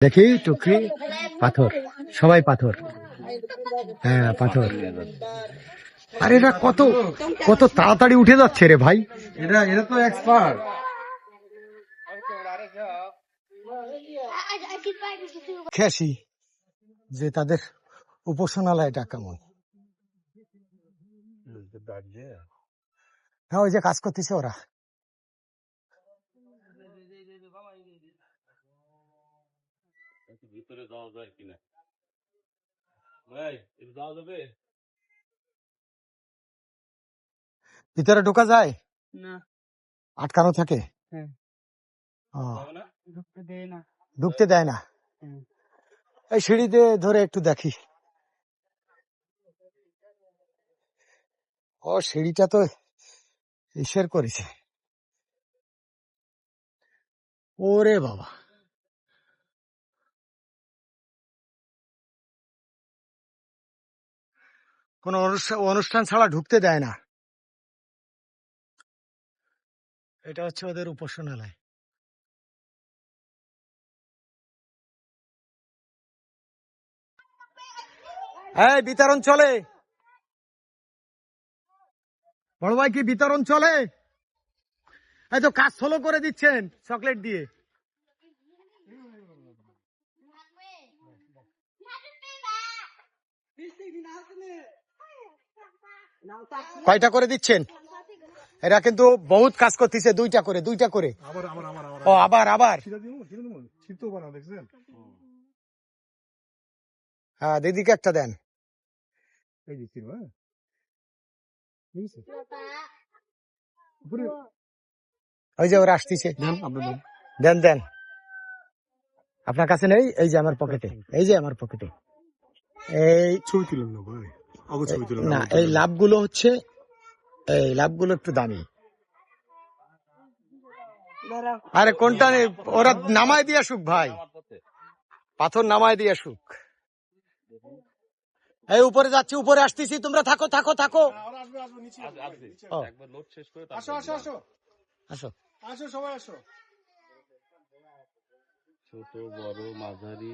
দেখি টুকরি পাথর। সবাই পাথর। হ্যাঁ পাথর। আরে এটা কত কত তাড়াতাড়ি উঠে যাচ্ছে রে ভাই। এটা এটা তো এক্সপার্ট খেসি যে তাদের উপাসনালয়টা কেমন। হ্যাঁ ওই যে কাজ করতেছে ওরা। ভিতরে যাওয়া যায় কিনা? ভাই একটু যাওয়া যাবে? ভিতরে ঢোকা যায়? না। আটকানো থাকে? হ্যাঁ। ঢুকতে দেয় না। হুম। এই সিঁড়িতে ধরে একটু দেখি। ও সিঁড়িটা তো ঈশ্বর করেছে। ওরে বাবা। কোন অনুষ্ঠান ছাড়া ঢুকতে দেয় না। এটা হচ্ছে ওদের উপাসনালয়। এই, বিতরণ চলে। বড় ভাই কি বিতরণ চলে? এই তো কাজ সোলো করে দিচ্ছেন চকলেট দিয়ে। কয়টা করে দিচ্ছেন? এরা কিন্তু বহুত কাজ করতেছে দুইটা করে দুইটা করে। ও আবার আবার। হ্যাঁ দিদিকে একটা দেন। হ্যাঁ? ওই যে ওরা আসতেছে। দেন দেন। আপনার কাছে নেই? এই যে আমার পকেটে। এই যে আমার পকেটে। এই ছবি তুলেন না ভাই। না এই লাভগুলো হচ্ছে এই লাভগুলো একটু দামি। আরে কোনটা নেই ওরা নামায় দিয়ে আসুক ভাই। পাথর নামায় দিয়ে আসুক। এই উপরে যাচ্ছি উপরে আসতেছি তোমরা থাকো থাকো থাকো। আসবে আসবে নিচে আজ- আসবে ও। একবার লোড শেষ করে আসো আসো আসো। আসো। আসো সবাই আসো। ছোট বড় মাঝারি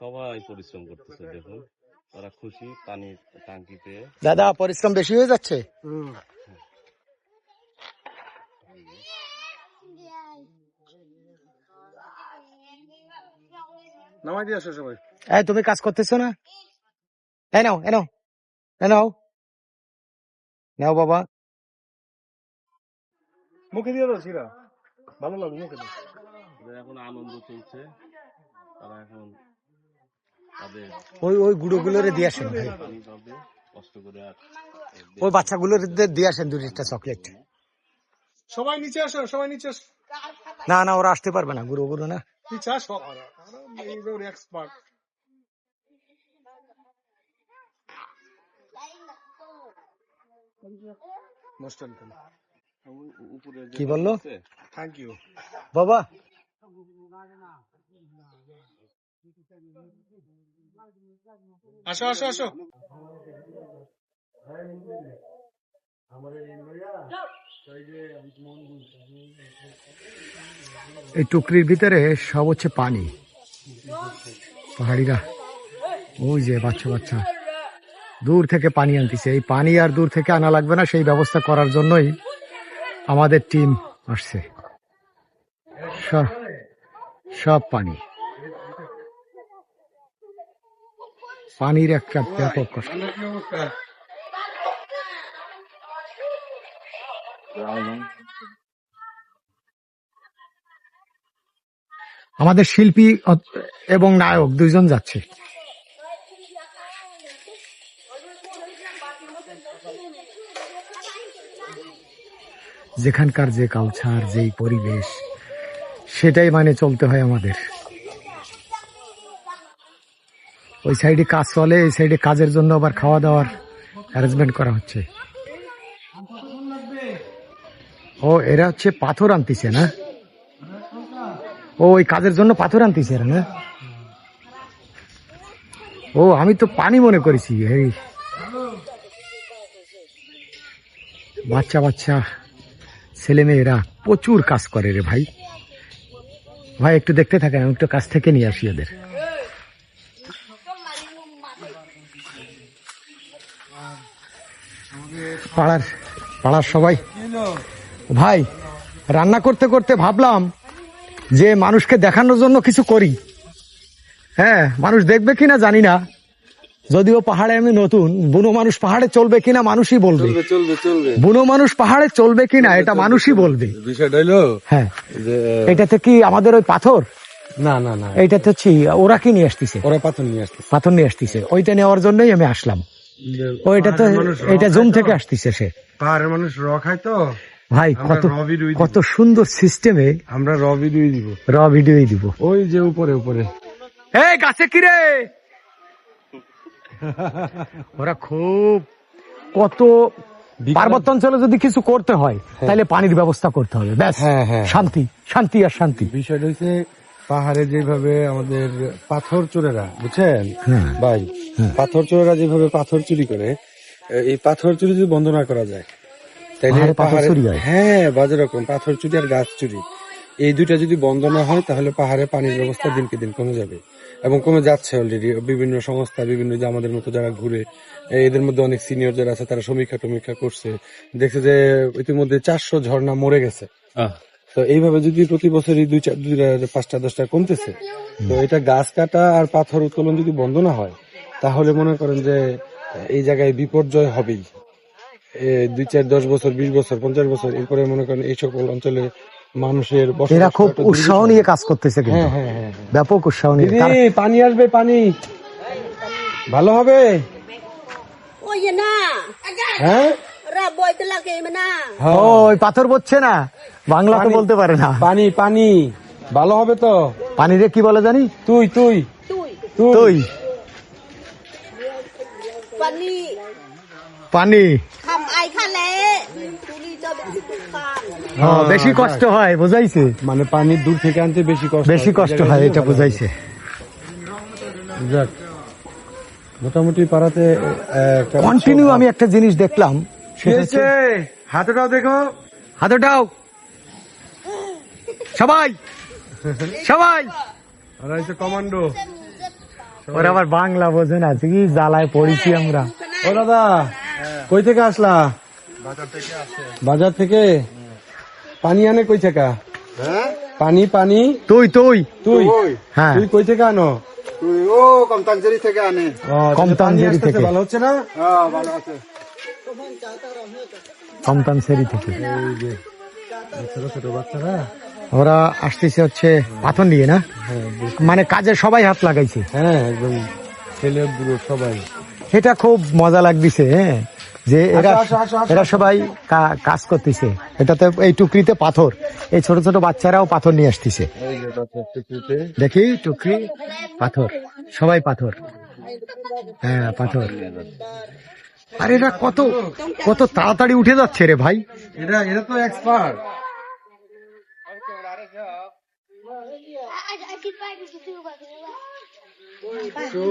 সবাই পরিশ্রম করতেছে দেখুন। তারা খুশি পানির টাঙ্কি পেয়ে। দাদা পরিশ্রম বেশি হয়ে যাচ্ছে? নামাই দিয়ে আসো সবাই। এই তুমি কাজ করতেছো না? এই নাও এ নাও নাও। নাও বাবা। মুখে দিয়ে দাও ভালো লাগবে মুখে ওদের এখন আনন্দ চলছে। ওই ওই গুঁড়োগুলোরে দিয়ে আসেন ভাই। ওই বাচ্চাগুলোর দিয়ে আসেন দুইটা চকলেট সবাই নিচে আসো সবাই নিচে আসো। না না ওরা আসতে পারবে না গুঁড়ো গুঁড়ো না। নিচে আসো। এক্সপার্ট কি বলল? থ্যাংক ইউ বাবা। আসো আসো আসো। এই টুকরির ভিতরে সব হচ্ছে পানি। পাহাড়িরা। ওই যে বাচ্চা বাচ্চা। দূর থেকে পানি আনতেছে। এই পানি আর দূর থেকে আনা লাগবে না সেই ব্যবস্থা করার জন্যই আমাদের টিম আসছে। সব- সব পানি। পানির একটা ব্যাপক কষ্ট। আমাদের শিল্পী এবং নায়ক দুইজন যাচ্ছে। যেখানকার যে কালচার যেই পরিবেশ, সেটাই মানে চলতে হয় আমাদের। ওই সাইডে কাজ চলে, এই সাইডে কাজের জন্য আবার খাওয়া দাওয়ার অ্যারেঞ্জমেন্ট করা হচ্ছে। ও, এরা হচ্ছে পাথর আনতেছে না? ও, ওই কাজের জন্য পাথর আনতেছে এরা না? ও, আমি তো পানি মনে করেছি, এই। বাচ্চা বাচ্চা ছেলে মেয়েরা প্রচুর কাজ করে রে ভাই। ভাই, একটু দেখতে থাকেন, আমি একটু কাছ থেকে নিয়ে আসি ওদের। পাড়ার পাড়ার সবাই। ভাই রান্না করতে করতে ভাবলাম যে মানুষকে দেখানোর জন্য কিছু করি। হ্যাঁ মানুষ দেখবে কিনা জানি না। যদিও পাহাড়ে আমি নতুন বুনো মানুষ পাহাড়ে চলবে কিনা মানুষই বলবে। বুনো মানুষ পাহাড়ে চলবে কিনা এটা মানুষই বলবে। বিষয়টা হ্যাঁ। এটাতে কি আমাদের ওই পাথর? না না না। এইটাতে হচ্ছে ওরা কি নিয়ে আসতেছে? ওরা পাথর নিয়ে আসতেছে। পাথর নিয়ে আসতেছে। ওইটা নেওয়ার জন্যই আমি আসলাম। ওইটা তো এটা জুম থেকে আসতেছে সে। পাহাড়ের মানুষ র খায় তো? ভাই কত কত সুন্দর সিস্টেমে আমরা র ভিডিও দিব। র ভিডিওই দিব। ওই যে উপরে উপরে। এই গাছে কি রে? ওরা খুব কত পার্বত্য অঞ্চলে যদি কিছু করতে হয় তাহলে পানির ব্যবস্থা করতে হবে। ব্যাস হ্যাঁ, হ্যাঁ। শান্তি শান্তি আর শান্তি। বিষয়টা হচ্ছে পাহাড়ে যেভাবে আমাদের পাথর চোরেরা বুঝছেন? হ্যাঁ। ভাই পাথর চোরেরা যেভাবে পাথর চুরি করে এই পাথর চুরি যদি বন্ধ না করা যায় তাইলে পাহাড়ে হয়? হ্যাঁ বাজে রকম পাথর চুরি আর গাছ চুরি। এই দুইটা যদি বন্ধ না হয় তাহলে পাহাড়ে পানির ব্যবস্থা দিনকে দিন কমে যাবে। এবং কমে যাচ্ছে অলরেডি বিভিন্ন সংস্থা বিভিন্ন যে আমাদের মতো যারা ঘুরে এদের মধ্যে অনেক সিনিয়র যারা আছে তারা সমীক্ষা টমীক্ষা করছে। দেখছে যে ইতিমধ্যে চারশো ঝর্ণা মরে গেছে। তো এইভাবে যদি প্রতি বছরই দুই চার দুই পাঁচটা দশটা কমতেছে তো এটা গাছ কাটা আর পাথর উত্তোলন যদি বন্ধ না হয় তাহলে মনে করেন যে এই জায়গায় বিপর্যয় হবেই। দুই চার দশ বছর বিশ বছর পঞ্চাশ বছর এরপরে মনে করেন এই সকল অঞ্চলে মানুষের এরা খুব উৎসাহ নিয়ে কাজ করতেছে কিন্তু। হ্যাঁ হ্যাঁ হ্যাঁ হ্যাঁ। ব্যাপক উৎসাহ নিয়ে। পানি আসবে পানি। ভালো হবে? giời nè, হ্যাঁ? ওই পাথর বলছে না। বাংলা তো বলতে পারে না। পানি পানি। ভালো হবে তো? পানি রে কি বলে জানি? তুই তুই। তুই। পানি. হ্যাঁ, বেশি কষ্ট হয় বুঝাইছে? মানে পানি দূর থেকে আনতে বেশি কষ্ট বেশি কষ্ট হয় এটা বুঝাইছে। যাক। মোটামুটি পাড়াতে কন্টিনিউ আমি একটা জিনিস দেখলাম হাতটাও দেখো। হাতটাও। সবাই! সবাই! হচ্ছে কমান্ডো। ওরা আবার বাংলা বোঝে না কি জ্বালায় পড়েছি আমরা। ও দাদা কই থেকে আসলা? বাজার থেকে পানি আনে কই থেকে? পানি পানি। তুই তুই। তুই? হ্যাঁ। তুই কই থেকে আনো? ও কমতাঞ্জরি থেকে আনে। কমতাঞ্জেরি থেকে। ভালো হচ্ছে না? হ্যাঁ ভালো আছে। কমতানসেরি থেকে। ছোট ছোট বাচ্চারা। ওরা আসতেছে হচ্ছে পাথর নিয়ে না? মানে কাজে সবাই হাত লাগাইছে। হ্যাঁ একদম ছেলে বুড়ো সবাই। এটা খুব মজা লাগতেছে হ্যাঁ? যে এরা আসো, আসো, আসো, এরা সবাই কাজ করতেছে। এটাতে এই টুকরিতে পাথর। এই ছোট ছোট বাচ্চারাও পাথর নিয়ে আসতেছে। দেখি টুকরি পাথর। সবাই পাথর। হ্যাঁ পাথর। আর এরা কত কত তাড়াতাড়ি উঠে যাচ্ছে রে ভাই। এটা এটা তো এক্সপার্ট তো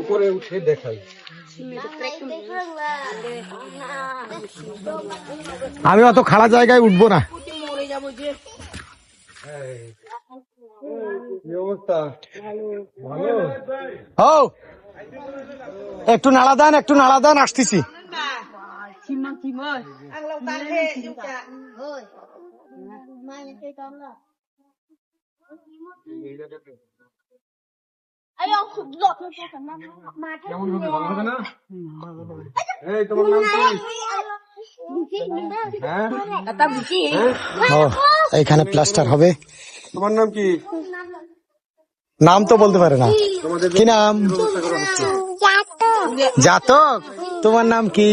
উপরে উঠে দেখাই। আমি অত খাড়া জায়গায় উঠবো না। একটু নাড়া দেন একটু নাড়া দেন আসতেছি। Ăn এখানে প্লাস্টার হবে। তোমার নাম কি? নাম তো বলতে পারে না। কি নাম? জাতক। তোমার নাম কি?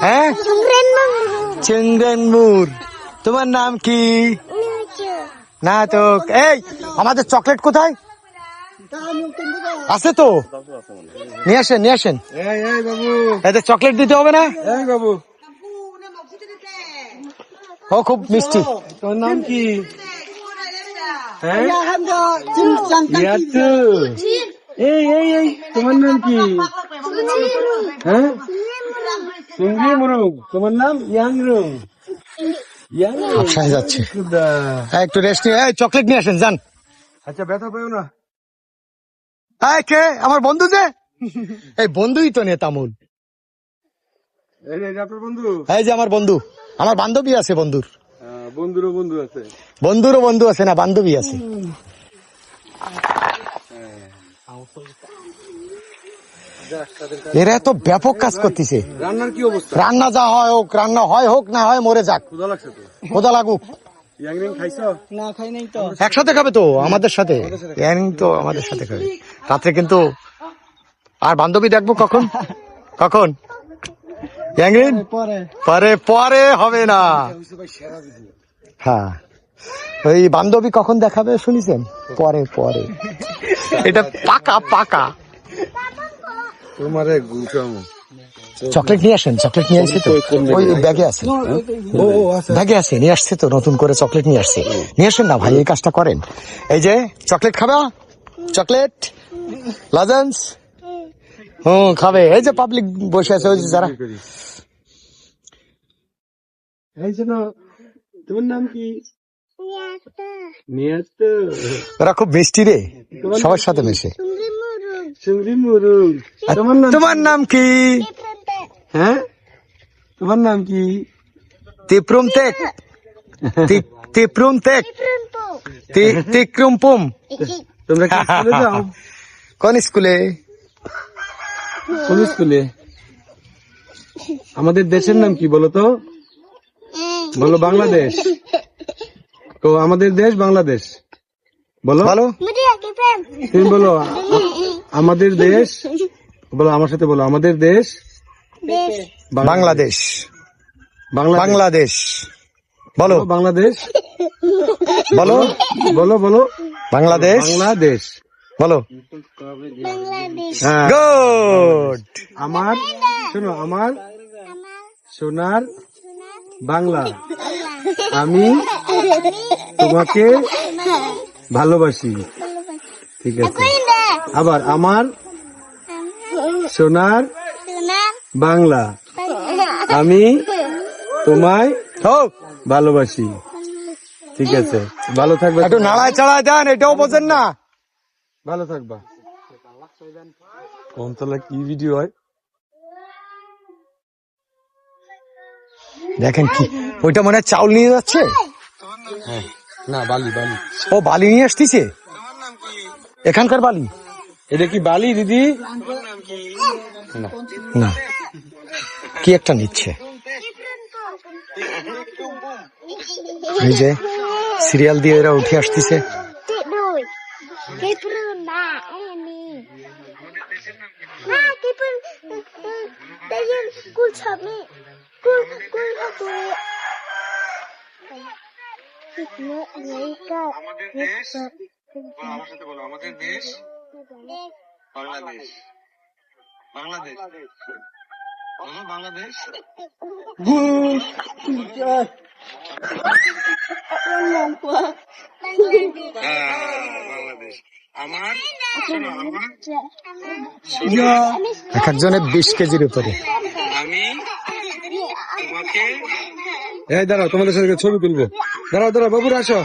হ্যাঁ? তোমার নাম কি? না তো এই আমাদের চকলেট কোথায়? আছে তো? নিয়ে আসেন নিয়ে আসেন। এদের চকলেট দিতে হবে না? বাবু। ও খুব মিষ্টি। তোর নাম কি? হ্যাঁ? এই এই এই তোমার নাম কি? হ্যাঁ? সুঙ্গি মুরুং তোমার নাম? ইয়াং রুং হাফসায় যাচ্ছে। হ্যাঁ, একটু রেস্ট নিয়ে চকলেট নিয়ে আসেন যান। আচ্ছা ব্যথা পেও না। এই কে? আমার বন্ধু যে? এই বন্ধুই তো নেতামুল এই যে আপনার বন্ধু? এই যে আমার বন্ধু। আমার বান্ধবী আছে বন্ধুর। আহ, বন্ধুরও বন্ধু আছে। বন্ধুরও বন্ধু আছে না বান্ধবী আছে। এরা এত ব্যাপক কাজ করতেছে। রান্নার কি অবস্থা? রান্না যা হয় হোক রান্না হয় হোক না হয় মরে যাক। লাগছে খোদা লাগুক। একসাথে খাবে তো আমাদের সাথে। তো আমাদের সাথে খাবে। রাত্রে কিন্তু আর বান্ধবী দেখব কখন? কখন? ইয়াংরিন পরে পরে হবে না। হ্যাঁ। ওই বান্ধবী কখন দেখাবে শুনিছেন? পরে পরে। এটা পাকা পাকা। তোমারে গুছামো। চকলেট নিয়ে আসেন চকলেট নিয়ে আসছে তো? ওই ব্যাগে আছে। ও আচ্ছা। ব্যাগে আছে নিয়ে আসছে তো নতুন করে চকলেট নিয়ে আসছে। নিয়ে আসেন না ভাই এই কাজটা করেন। এই যে চকলেট খাবা? চকলেট? লাজেন্স? হুম খাবে। এই যে পাবলিক বসে আছে ওই যে যারা। এই শোনো তোমার নাম কি? ওরা খুব মিষ্টি রে। সবার সাথে মেশে। তোমার নাম কি? হ্যাঁ? তোমার নাম কি? তিপ্রুম তেক তিপ্রুম তেক তিক্রুম পুম তোমরা কি স্কুলে যাও? কোন স্কুলে? কোন স্কুলে? আমাদের দেশের নাম কি বলো তো? বলো বাংলাদেশ। তো আমাদের দেশ বাংলাদেশ। বলো। বলো। তুমি বলো আমাদের দেশ বলো আমার সাথে বলো আমাদের দেশ বাংলাদেশ। বাংলাদেশ। বলো। বাংলাদেশ। বলো। বলো বলো। বাংলাদেশ। বাংলাদেশ। বলো। হ্যাঁ। গুড। আমার শোনো আমার সোনার বাংলা। আমি তোমাকে ভালোবাসি। ঠিক আছে। আবার আমার সোনার বাংলা। আমি তোমায় ভালোবাসি। ঠিক আছে ভালো থাকবে। একটু নাড়ায় চাড়ায় দেন এটাও বোঝেন না। ভালো থাকবা। কোনতলা কি ভিডিও হয়? দেখেন কি ওইটা মনে হয় চাউল নিয়ে যাচ্ছে? না বালি বালি। ও বালি নিয়ে আসতেছে? এখানকার বালি? এটা কি বালি দিদি? না। কি একটা নিচ্ছে? এই যে সিরিয়াল দিয়ে এরা উঠে আসতেছে। বাংলাদেশ। বাংলাদেশ। বলো বাংলাদেশ। হ্যাঁ, বাংলাদেশ এক একজনের বিশ কেজির উপরে। আমি তোমাকে এই দাঁড়াও তোমাদের সাথে ছবি তুলবো। দাঁড়াও দাঁড়াও বাবুরা আসো।